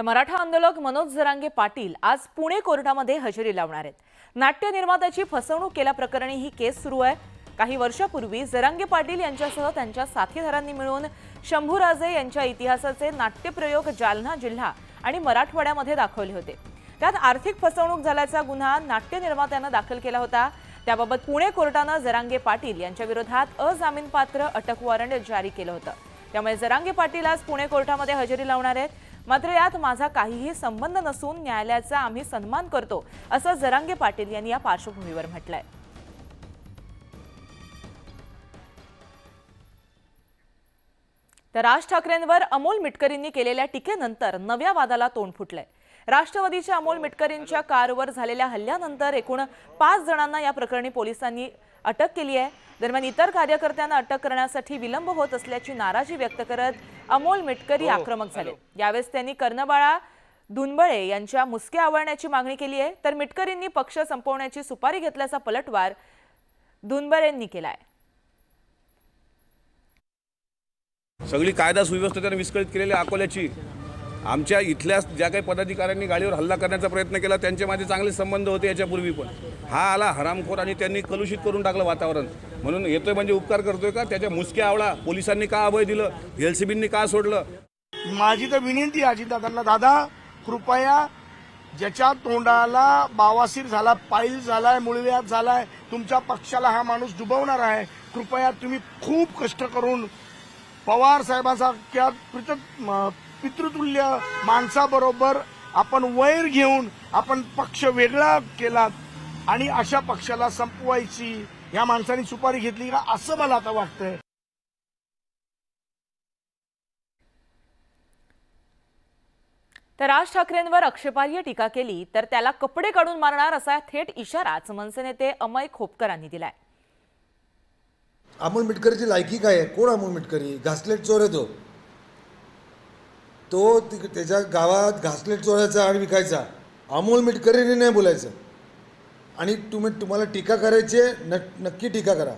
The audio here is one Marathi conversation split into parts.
तर मराठा आंदोलक मनोज जरांगे पाटील आज पुणे कोर्टामध्ये हजेरी लावणार आहेत. नाट्य निर्मात्याची फसवणूक केल्याप्रकरणी ही केस सुरू आहे. काही वर्षापूर्वी जरांगे पाटील यांच्यासह त्यांच्या साथीदारांनी मिळून शंभूराजे यांच्या इतिहासाचे नाट्यप्रयोग जालना जिल्हा आणि मराठवाड्यामध्ये दाखवले होते. त्यात आर्थिक फसवणूक झाल्याचा गुन्हा नाट्य निर्मात्यानं दाखल केला होता. त्याबाबत पुणे कोर्टानं जरांगे पाटील यांच्या विरोधात अजामीनपात्र अटक वॉरंट जारी केलं होतं. त्यामुळे जरांगे पाटील आज पुणे कोर्टामध्ये हजेरी लावणार आहेत. मात्र यात माझा काहीही संबंध नसून न्यायालयाचा आम्ही सन्मान करतो असं जरांगे पाटील यांनी या पार्श्वभूमीवर म्हटलंय. तर राज ठाकरेंवर अमोल मिटकरींनी केलेल्या टीकेनंतर नव्या वादाला तोंड फुटलंय. राष्ट्रवादीच्या अमोल मिटकरींच्या कारवर झालेल्या हल्ल्यानंतर एकूण पाच जणांना या प्रकरणी पोलिसांनी अटक केली आहे. दरम्यान इतर कार्यकर्त्यांना अटक करण्यासाठी विलंब होत असल्याची नाराजी व्यक्त करत अमोल मिटकरी आक्रमक झाले. यावेळेस त्यांनी कर्णबाळा धुनबळे यांच्या मुसक्या आवळण्याची मागणी केली आहे. तर मिटकरींनी पक्ष संपवण्याची सुपारी घेतल्याचा पलटवार धुनबळेंनी केलाय. सगळी कायदा सुव्यवस्था त्याने विस्कळीत केलेली अकोल्याची आमच्या इथल्या ज्या काही पदाधिकाऱ्यांनी गाडीवर हल्ला करण्याचा प्रयत्न केला त्यांचे माझे चांगले संबंध होते याच्यापूर्वी पण. हा आला हरामखोर आणि त्यांनी कलुषित करून टाकलं वातावरण. म्हणून येतोय म्हणजे उपकार करतोय का? त्याच्या मुसक्या आवळा पोलिसांनी का अभय दिलं? एल सी बींनी का सोडलं? माझी तर विनंती आहे अजितदादांना दादा कृपया ज्याच्या तोंडाला बावासीर झाला पाईल झालाय मुळव्यात झालाय तुमच्या पक्षाला हा माणूस डुबवणार आहे कृपया तुम्ही खूप कष्ट करून पवार साहेबांसारख्या पितृतुल्य माणसाबरोबर आपण वैर घेऊन आपण पक्ष वेगळा केलात आणि अशा पक्षाला संपवायची या माणसाने सुपारी घेतली का असं मला आता वाटतंय. तर राज ठाकरेंवर आक्षेपार्ह टीका केली तर त्याला कपडे काढून मारणार असा थेट इशाराच मनसे नेते अमय खोपकरांनी दिलाय. अमोल मिटकरीची लायकी काय आहे? कोण अमोल मिटकरी? घासलेट चोर आहे तो तिक त्याच्या गावात घासलेट चोरायचा आणि विकायचा. अमोल मिटकरीने नाही बोलायचं. आणि तुम्ही तुम्हाला टीका करायची आहे न नक्की टीका करा.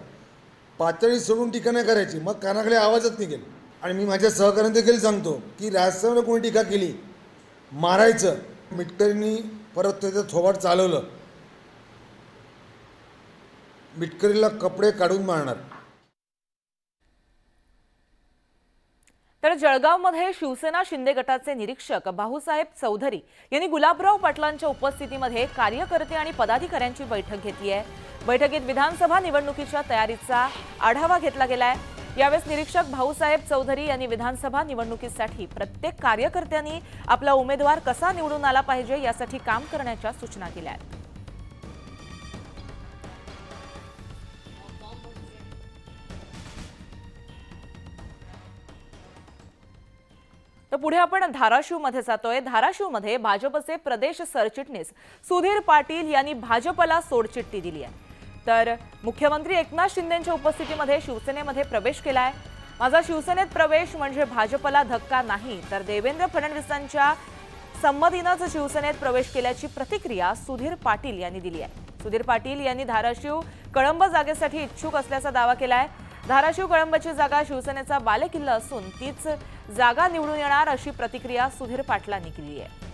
पातळी सोडून टीका नाही करायची. मग कानाकडे आवाजच निघेल. आणि मी माझ्या सहकार्याने देखील सांगतो की राजसाहेबांना कोणी टीका केली मारायचं. मिटकरींनी परत त्याचं थोबाड चालवलं. मिटकरीला कपडे काढून मारणार. तर जळगावमध्ये शिवसेना शिंदे गटाचे निरीक्षक भाऊसाहेब चौधरी यांनी गुलाबराव पाटलांच्या उपस्थितीमध्ये कार्यकर्ते आणि पदाधिकाऱ्यांची बैठक घेतली आहे. बैठकीत विधानसभा निवडणुकीच्या तयारीचा आढावा घेतला गेलाय. यावेळेस निरीक्षक भाऊसाहेब चौधरी यांनी विधानसभा निवडणुकीसाठी प्रत्येक कार्यकर्त्यांनी आपला उमेदवार कसा निवडून आला पाहिजे यासाठी काम करण्याच्या सूचना केल्या आहेत. तर पुढे आपण धाराशिवमध्ये जातोय. धाराशिवमध्ये भाजपचे प्रदेश सरचिटणीस सुधीर पाटील यांनी भाजपला सोडचिठ्ठी दिली आहे. तर मुख्यमंत्री एकनाथ शिंदेच्या उपस्थितीमध्ये शिवसेनेमध्ये प्रवेश केला आहे माझा शिवसेनेत प्रवेश म्हणजे भाजपला धक्का नाही तर देवेंद्र फडणवीसांच्या संमतीनंच शिवसेनेत प्रवेश केल्याची प्रतिक्रिया सुधीर पाटील यांनी दिली आहे. सुधीर पाटील यांनी धाराशिव कळंब जागेसाठी इच्छुक असल्याचा दावा केला आहे धाराशिव कळंबची जागा शिवसेनेचा बालेकिल्ला असून तीच जागा निवडून येणार अशी प्रतिक्रिया सुधीर पाटलांनी केली आहे.